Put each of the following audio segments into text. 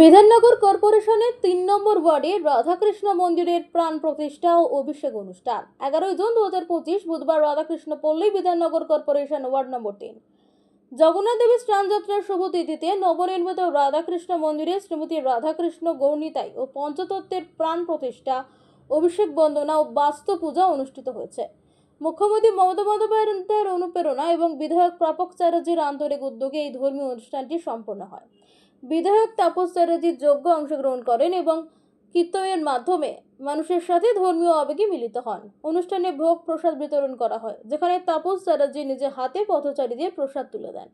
বিধাননগর কর্পোরেশনের তিন নম্বর ওয়ার্ডে রাধাকৃষ্ণ মন্দিরের প্রাণ প্রতিষ্ঠা ও অভিষেক অনুষ্ঠান। এগারোই জুন দু হাজার পঁচিশ বুধবার রাধাকৃষ্ণ পল্লী বিধাননগর কর্পোরেশন ওয়ার্ড নম্বর তিন। জগন্নাথ দেবী স্নানযাত্রার শুভ তিথিতে নবনির্মিত রাধাকৃষ্ণ মন্দিরে শ্রীমতী রাধাকৃষ্ণ গৌরনীতাই ও পঞ্চতত্ত্বের প্রাণ প্রতিষ্ঠা, অভিষেক বন্দনা ও বাস্তু পূজা অনুষ্ঠিত হয়েছে। মুখ্যমন্ত্রী মমতা বন্দ্যোপাধ্যায়ের অনুপ্রেরণা এবং বিধায়ক প্রাপক চ্যাটার্জির আন্তরিক উদ্যোগে এই ধর্মীয় অনুষ্ঠানটি সম্পন্ন হয়। বিধায়ক তাপস চ্যাটার্জি যোগ্য অংশগ্রহণ করেন এবং কীর্তনের মাধ্যমে মানুষের সাথে ধর্মীয় আবেগে মিলিত হন। অনুষ্ঠানে ভোগ প্রসাদ বিতরণ করা হয়, যেখানে তাপস চ্যাটার্জি নিজে হাতে পথচারীদের প্রসাদ তুলে দেন।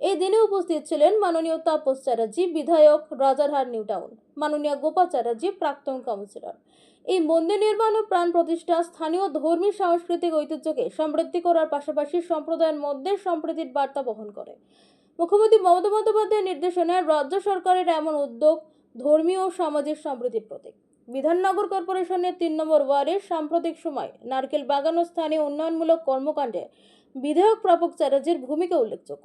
এই দিনে উপস্থিত ছিলেন মাননীয় তাপস চ্যাটার্জি, বিধায়ক রাজারহাট নিউ টাউন, মাননীয় গোপা চ্যাটার্জি, প্রাক্তন কাউন্সিলর। এই মন্দির নির্মাণ ও প্রাণ প্রতিষ্ঠা স্থানীয় ধর্মী সাংস্কৃতিক ঐতিহ্যকে সমৃদ্ধি করার পাশাপাশি সম্প্রদায়ের মধ্যে সম্প্রীতির বার্তা বহন করে। মুখ্যমন্ত্রী মমতা বন্দ্যোপাধ্যায়ের নির্দেশনায় রাজ্য সরকারের এমন উদ্যোগ ধর্মীয় ও সামাজিক সম্প্রীতির প্রতীক। বিধাননগর কর্পোরেশনের তিন নম্বর ওয়ার্ডের সাম্প্রতিক সময় নারকেল বাগান ও স্থানীয় উন্নয়নমূলক কর্মকাণ্ডে বিধায়ক প্রাপক চ্যাটার্জির ভূমিকা উল্লেখযোগ্য।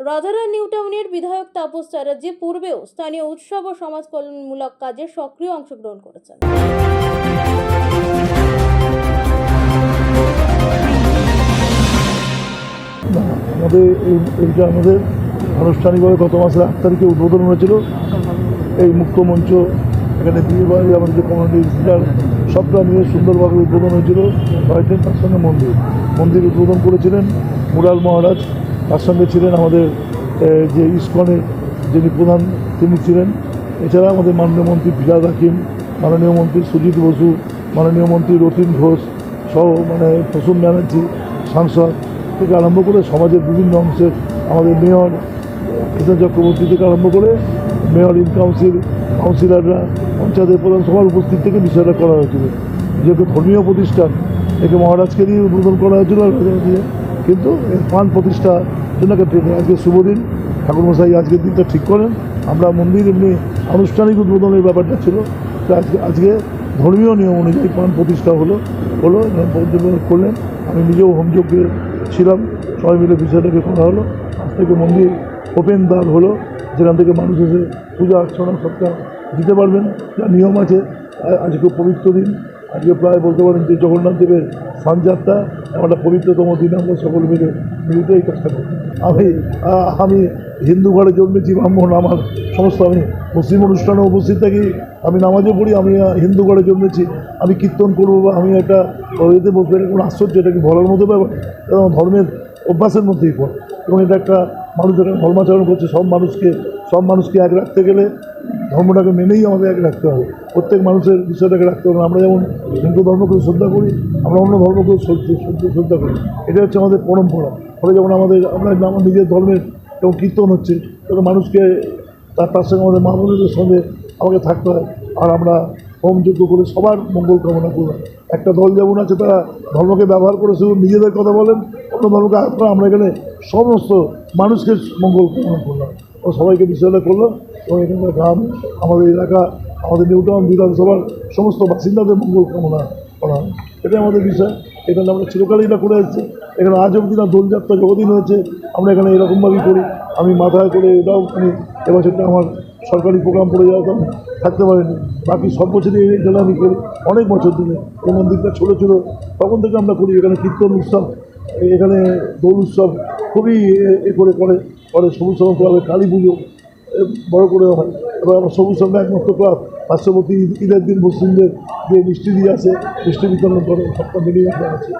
রাজারা নিউ টাউনের বিধায়ক তাপস চ্যাটার্জি পূর্বেও স্থানীয় উৎসব ও সমাজ কল্যাণমূলক কাজে সক্রিয় অংশগ্রহণ করেছেন। আমাদের এই- এইটা আমাদের আনুষ্ঠানিকভাবে গত মাসের আট তারিখে উদ্বোধন হয়েছিল, এই মুখ্য মঞ্চ এখানে বিয়ে বাড়ি আমাদের যে কমিউনিটি লিডার সবটা নিয়ে সুন্দরভাবে উদ্বোধন হয়েছিল কয়েকদিন তার সঙ্গে মন্দির। মন্দির উদ্বোধন করেছিলেন মুরাল মহারাজ, তার সঙ্গে ছিলেন আমাদের যে ইস্কনের যিনি প্রধান, তিনি ছিলেন। এছাড়া আমাদের মাননীয় মন্ত্রী ফিরাদ হাকিম, মাননীয় মন্ত্রী সুজিত বসু, মাননীয় মন্ত্রী রতিন ঘোষ, সহ মানে প্রসূন ব্যানার্জি, সাংসদ থেকে আরম্ভ করে সমাজের বিভিন্ন অংশের আমাদের মেয়র কৃষ্ণ চক্রবর্তী থেকে আরম্ভ করে মেয়র ইন কাউন্সিল, কাউন্সিলররা, পঞ্চায়েতের প্রধান সবার উপস্থিত থেকে বিষয়টা করা হয়েছিল। যেহেতু ধর্মীয় প্রতিষ্ঠান, একে মহারাজকে দিয়ে উদ্বোধন করা হয়েছিল। কিন্তু পান প্রতিষ্ঠা জন্য আজকে শুভ দিন। ঠাকুরমশাই আজকের দিনটা ঠিক করেন। আমরা মন্দির এমনি আনুষ্ঠানিক উদ্বোধনের ব্যাপারটা ছিল। আজকে আজকে ধর্মীয় নিয়ম অনুযায়ী পান প্রতিষ্ঠা হলো হলো করলেন। আমি নিজেও হোমযজ্ঞে ছিলাম। সবাই মিলে বিষয়টাকে করা হলো। আজ থেকে মন্দির ওপেন দ্বার হলো। যেখান থেকে মানুষ এসে পূজা অর্চনা সবটা দিতে পারবেন। যা নিয়ম আছে আজকে পবিত্র দিন। আজকে প্রায় বলতে পারেন যে জগন্নাথ দেবের স্নানযাত্রা একটা পবিত্রতম দিন। আমরা সকল মিলে মিলিত এই কাজটা করি আমি আমি হিন্দু ঘরে জন্মেছি, ব্রাহ্মণ, আমার সমস্ত আমি মুসলিম অনুষ্ঠানে উপস্থিত থাকি, আমি নামাজও পড়ি, আমি হিন্দু ঘরে জন্মেছি, আমি কীর্তন করব বা আমি একটা এতে বলব এটা কোনো আশ্চর্য, এটা কি বলার মতো ব্যাপার? এবং ধর্মের অভ্যাসের মধ্যেই পড়ে। এবং এটা একটা মানুষ যখন ধর্মাচরণ করছে, সব মানুষকে সব মানুষকে এক রাখতে গেলে ধর্মটাকে মেনেই আমাদের এক রাখতে হবে। প্রত্যেক মানুষের বিষয়টাকে রাখতে হবে। আমরা যেমন হিন্দু ধর্মকে শ্রদ্ধা করি, আমরা অন্য ধর্মকেও শ্রদ্ধা করি। এটা হচ্ছে আমাদের পরম্পরা। ফলে যেমন আমাদের, আমরা, আমার নিজের ধর্মের যেমন কীর্তন হচ্ছে, তখন মানুষকে তার সঙ্গে আমাদের মা বোনদের সঙ্গে আমাকে থাকতে হয়। আর আমরা হোমযোগ্য করে সবার মঙ্গল কামনা করব একটা দল যেমন আছে, তারা ধর্মকে ব্যবহার করে শুধু নিজেদের কথা বলেন, অন্য ধর্মকে করে আমরা এখানে সমস্ত মানুষকে মঙ্গল কামনা করলাম। ও সবাইকে বিষয়টা করলাম এবং এখানকার গ্রাম, আমাদের এলাকা, আমাদের নিউটাউন, বিধানসভার সমস্ত বাসিন্দাদের মঙ্গল কামনা করা। এটাই আমাদের বিষয়। এখানে আমরা চিরকালই এটা করে আসছি। এখানে আজ অবধি না দোলযাত্রা যতদিন হয়েছে, আমরা এখানে এরকমভাবেই করি। আমি মাথায় করে এটাও আমি এবছরটা আমার সরকারি প্রোগ্রাম পড়ে যাওয়া থাকতে পারিনি। বাকি সব বছরই এই জন্য আমি করি, অনেক বছর ধরে। এই মন্দিরটা ছোটো ছিল তখন থেকে আমরা করি, এখানে কীর্তন উৎসব, এখানে দোল উৎসব খুবই এ- করে করে করে সবুজ সমাজ ক্লাবে কালী পুজো বড় করে হয়। এবার আমার সবুজ সঙ্গে একমাত্র ক্লাব, পার্শ্ববর্তী ঈদের দিন মুসলিমদের যে মিষ্টি দিয়ে আসে, মিষ্টি বিতরণ করে, সবটা মিলিয়ে আছে